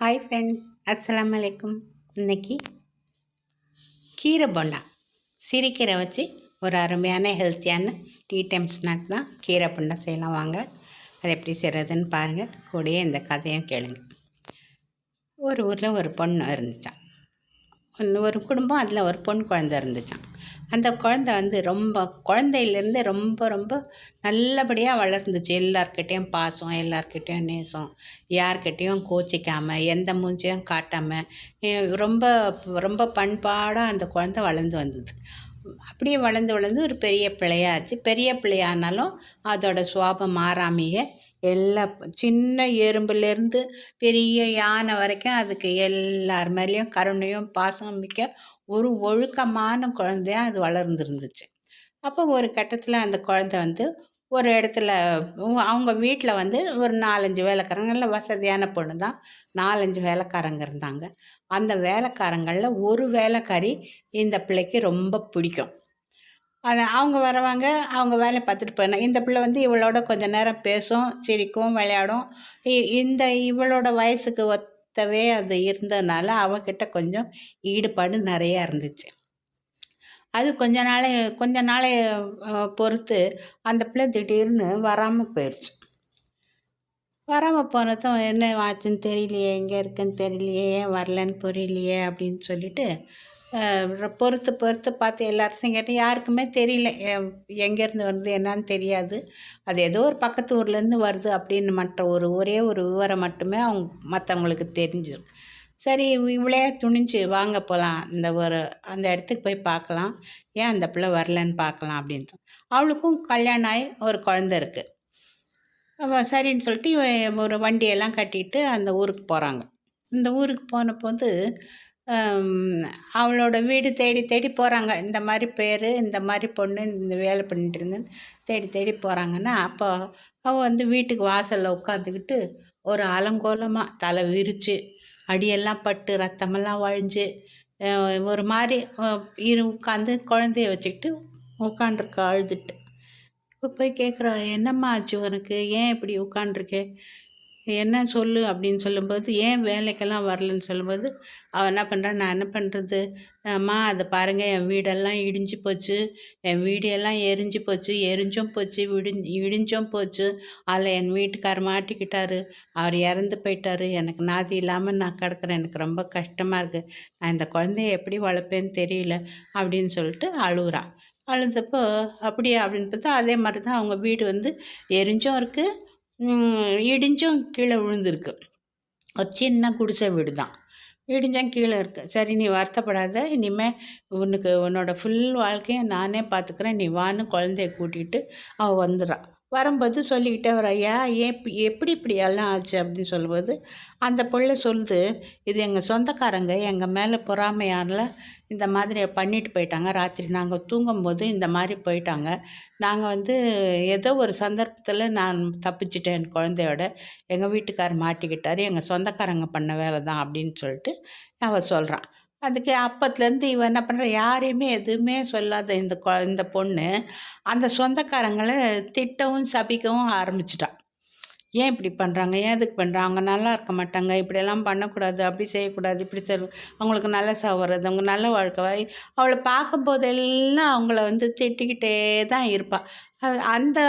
Hi friend அஸ்லாம் அலைக்கும் இன்னைக்கு கீரை பொண்டா. சிரிக்கீரை வச்சு ஒரு அருமையான ஹெல்த்தியான டீ டைம் ஸ்நாக் தான் கீரை போண்டா செய்யலாம். வாங்க அது எப்படி செய்கிறதுன்னு பாருங்கள் கூடயே இந்த கதையும் கேளுங்க. ஒரு ஊரில் ஒரு பொண்ணு இருந்துச்சான் ஒரு குடும்பம் அதில் ஒரு பொன் குழந்தை இருந்துச்சான் அந்த குழந்தை வந்து ரொம்ப குழந்தையிலேருந்து ரொம்ப ரொம்ப நல்லபடியாக வளர்ந்துச்சு. எல்லார்கிட்டேயும் பாசம் எல்லார்கிட்டேயும் நேசம் யார்கிட்டேயும் கோச்சிக்காமல் எந்த மூஞ்சியும் காட்டாமல் ரொம்ப ரொம்ப பண்பாடாக அந்த குழந்தை வளர்ந்து வந்தது. அப்படியே வளர்ந்து வளர்ந்து ஒரு பெரிய பிள்ளையாச்சு. பெரிய பிள்ளையானாலும் அதோட சுவாபம் மாறாமையே எல்லா சின்ன எறும்புலேருந்து பெரிய யானை வரைக்கும் அதுக்கு எல்லார் மேலேயும் கருணையும் பாசம் மிக்க ஒரு ஒழுக்கமான குழந்தையாக அது வளர்ந்துருந்துச்சு. அப்போ ஒரு கட்டத்தில் அந்த குழந்தை வந்து ஒரு இடத்துல அவங்க வீட்டில் வந்து ஒரு நாலஞ்சு வேலைக்காரங்க நல்ல வசதியான பொண்ணு தான். நாலஞ்சு வேலைக்காரங்க இருந்தாங்க. அந்த வேலைக்காரங்களில் ஒரு வேலைக்காரி இந்த பிள்ளைக்கு ரொம்ப பிடிக்கும். அதை அவங்க வரவாங்க அவங்க வேலையை பார்த்துட்டு போயிடணும் இந்த பிள்ளை வந்து இவளோட கொஞ்சம் நேரம் பேசும் சிரிக்கும் விளையாடும். இந்த இவளோட வயசுக்கு ஒத்தவே அது இருந்ததுனால அவகிட்ட கொஞ்சம் ஈடுபாடு நிறையா இருந்துச்சு. அது கொஞ்ச நாளை கொஞ்ச நாளை பொறுத்து அந்த பிள்ளை திடீர்னு வராமல் போயிடுச்சு வராமல் போனதும் என்ன ஆச்சுன்னு தெரியலையே எங்கே இருக்குன்னு தெரியலையே ஏன் வரலன்னு புரியலையே அப்படின்னு சொல்லிட்டு பொறுத்து பொறுத்து பார்த்து எல்லாத்தையும் கேட்டேன். யாருக்குமே தெரியல எங்கேருந்து வருது என்னான்னு தெரியாது. அது ஏதோ ஒரு பக்கத்து ஊர்லேருந்து வருது அப்படின்னு மற்ற ஒரு ஒரே ஒரு விவரம் மட்டுமே அவங்க மற்றவங்களுக்கு தெரிஞ்சிடும் சரி இவ்வளே துணிஞ்சு வாங்க போகலாம் இந்த ஒரு அந்த இடத்துக்கு போய் பார்க்கலாம். ஏன் அந்த பிள்ளை வரலன்னு பார்க்கலாம் அப்படின்ட்டு. அவளுக்கும் கல்யாணம் ஆகி ஒரு குழந்த இருக்குது சரின்னு சொல்லிட்டு ஒரு வண்டியெல்லாம் கட்டிட்டு அந்த ஊருக்கு போகிறாங்க இந்த ஊருக்கு போன போது அவளோட வீடு தேடி தேடி போகிறாங்க இந்த மாதிரி பேர் இந்த மாதிரி பொண்ணு இந்த வேலை பண்ணிட்டு இருந்தேன்னு தேடி தேடி போகிறாங்கன்னா அப்போ அவள் வந்து வீட்டுக்கு வாசலில் உட்காந்துக்கிட்டு ஒரு அலங்கோலமாக தலை விரித்து அடியெல்லாம் பட்டு ரத்தமெல்லாம் வழிஞ்சு ஒரு மாதிரி இரு உட்காந்து குழந்தைய வச்சுக்கிட்டு உட்காண்ட்ருக்க அழுதுட்டு. இப்போ போய் கேட்குறா என்னம்மா ஆச்சு உனக்கு? ஏன் இப்படி உட்காண்ட்ருக்கே என்ன சொல்லு? அப்படின்னு சொல்லும்போது ஏன் வேலைக்கெல்லாம் வரலன்னு சொல்லும்போது அவள் என்ன பண்ணுறான் நான் என்ன பண்ணுறது அம்மா அதை பாருங்கள் என் வீடெல்லாம் இடிஞ்சு போச்சு. என் வீடு எல்லாம் எரிஞ்சு போச்சு. எரிஞ்சும் போச்சு. விடி இடிஞ்சும் போச்சு. அதில் என் வீட்டுக்கார் மாட்டிக்கிட்டாரு. அவர் இறந்து போயிட்டாரு. எனக்கு நாதி இல்லாமல் நான் கிடக்குறேன். எனக்கு ரொம்ப கஷ்டமாக இருக்குது நான் இந்த குழந்தைய எப்படி வளர்ப்பேன்னு தெரியல அப்படின்னு சொல்லிட்டு அழுகுறான் அழுந்தப்போ அப்படியா? அப்படின்னு பார்த்தா அதே மாதிரி தான். அவங்க வீடு வந்து எரிஞ்சும் இருக்குது இடிஞ்சும் கீழே விழுந்திருக்கு. ஒரு சின்ன குடிசை வீடு தான் இடிஞ்சும் கீழே இருக்குது சரி நீ வருத்தப்படாத. இனிமேல் உனக்கு உன்னோட ஃபுல் வாழ்க்கையை நானே பார்த்துக்கிறேன் நீ வான்னு குழந்தைய கூட்டிகிட்டு அவள் வந்துடுறான் வரும்போது சொல்லிக்கிட்டே வர ஐயா ஏன் எப்படி இப்படி எல்லாம் ஆச்சு? அப்படின்னு சொல்லும்போது அந்த பிள்ளை சொல்லுது இது எங்கள் சொந்தக்காரங்க. எங்கள் மேலே பொறாமையாரில் இந்த மாதிரி பண்ணிட்டு போயிட்டாங்க. ராத்திரி நாங்கள் தூங்கும்போது இந்த மாதிரி போயிட்டாங்க. நாங்கள் வந்து ஏதோ ஒரு சந்தர்ப்பத்தில் நான் தப்பிச்சிட்டேன் என் குழந்தையோட. எங்கள் வீட்டுக்கார் மாட்டிக்கிட்டார். எங்கள் சொந்தக்காரங்க பண்ண வேலை தான் அப்படின்னு சொல்லிட்டு அவள் சொல்கிறான் அதுக்கு அப்பத்துலேருந்து இவன் என்ன பண்ணுற யாரையுமே எதுவுமே சொல்லாத இந்த கொ இந்த பொண்ணு அந்த சொந்தக்காரங்களை திட்டவும் சபிக்கவும் ஆரம்பிச்சிட்டான் ஏன் இப்படி பண்ணுறாங்க ஏன் இதுக்கு பண்ணுறாங்க அவங்க நல்லா இருக்க மாட்டாங்க. இப்படியெல்லாம் பண்ணக்கூடாது. அப்படி செய்யக்கூடாது. இப்படி செல் அவங்களுக்கு நல்ல சாவுறது அவங்க நல்ல வாழ்க்கை அவளை பார்க்கும்போதெல்லாம் அவங்கள வந்து திட்டிக்கிட்டே தான் இருப்பாள் அந்த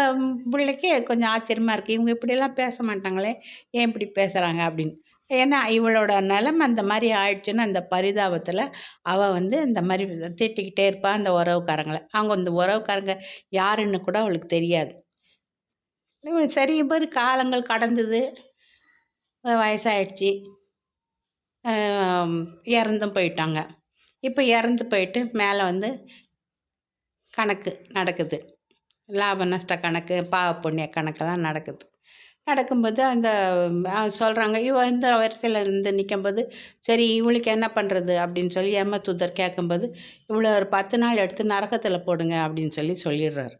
பிள்ளைக்கே கொஞ்சம் ஆச்சரியமாக இருக்குது இவங்க இப்படியெல்லாம் பேச மாட்டாங்களே. ஏன் இப்படி பேசுகிறாங்க அப்படின்னு. ஏன்னா இவளோட நிலம் அந்த மாதிரி ஆயிடுச்சுன்னு அந்த பரிதாபத்தில் அவள் வந்து இந்த மாதிரி திட்டிக்கிட்டே இருப்பாள் அந்த உறவுக்காரங்களை. அவங்க அந்த உறவுக்காரங்க யாருன்னு கூட அவளுக்கு தெரியாது. சரி பேர் காலங்கள் கடந்தது. வயசாயிடுச்சு. இறந்தும் போயிட்டாங்க. இப்போ இறந்து போயிட்டு மேலே வந்து கணக்கு நடக்குது. லாப நஷ்ட கணக்கு பாவ புண்ணிய கணக்கெல்லாம் நடக்குது. நடக்கும்போது அந்த சொல்கிறாங்க இவ இந்த வரிசையில் இருந்து நிற்கும்போது சரி இவளுக்கு என்ன பண்ணுறது அப்படின்னு சொல்லி ஏமாத்துதர் தூதர் கேட்கும்போது இவ்வளோ ஒரு பத்து நாள் எடுத்து நரகத்தில் போடுங்க அப்படின்னு சொல்லி சொல்லிடுறாரு.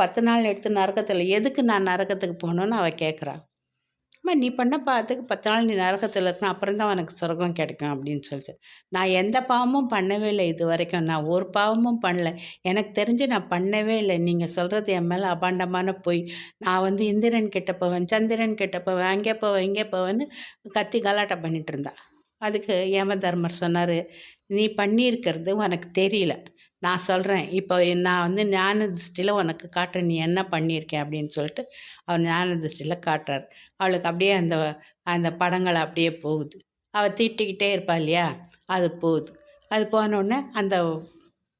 பத்து நாள் எடுத்து நரகத்தில் எதுக்கு நான் நரகத்துக்கு போகணுன்னு அவள் கேட்குறான் அம்மா நீ பண்ண பாவத்துக்கு பத்து நாள் நீ நரகத்தில் இருக்கணும் அப்புறம் தான் உனக்கு சொர்க்கம் கிடைக்கும் அப்படின்னு சொல்லிச்சு. நான் எந்த பாவமும் பண்ணவே இல்லை இது வரைக்கும். நான் ஒரு பாவமும் பண்ணல. எனக்கு தெரிஞ்சு நான் பண்ணவே இல்லை. நீங்கள் சொல்கிறது என் மேலே அபாண்டமான பொய். நான் வந்து இந்திரன் கிட்ட போவேன் சந்திரன் கிட்ட போவேன் அங்கே போவேன் இங்கே போவேன்னு கத்தி கலாட்டம் பண்ணிட்டு இருந்தா. அதுக்கு ஏம தர்மர் சொன்னார் நீ பண்ணியிருக்கிறது உனக்கு தெரியல. நான் சொல்கிறேன் இப்போ நான் வந்து ஞான திருஷ்டியில் உனக்கு காட்டுறேன். நீ என்ன பண்ணியிருக்கேன் அப்படின்னு சொல்லிட்டு அவர் ஞான திருஷ்டியில் காட்டுறார். அவளுக்கு அப்படியே அந்த அந்த படங்கள் அப்படியே போகுது. அவள் திட்டிக்கிட்டே இருப்பா இல்லையா? அது போகுது. அது போனோடனே அந்த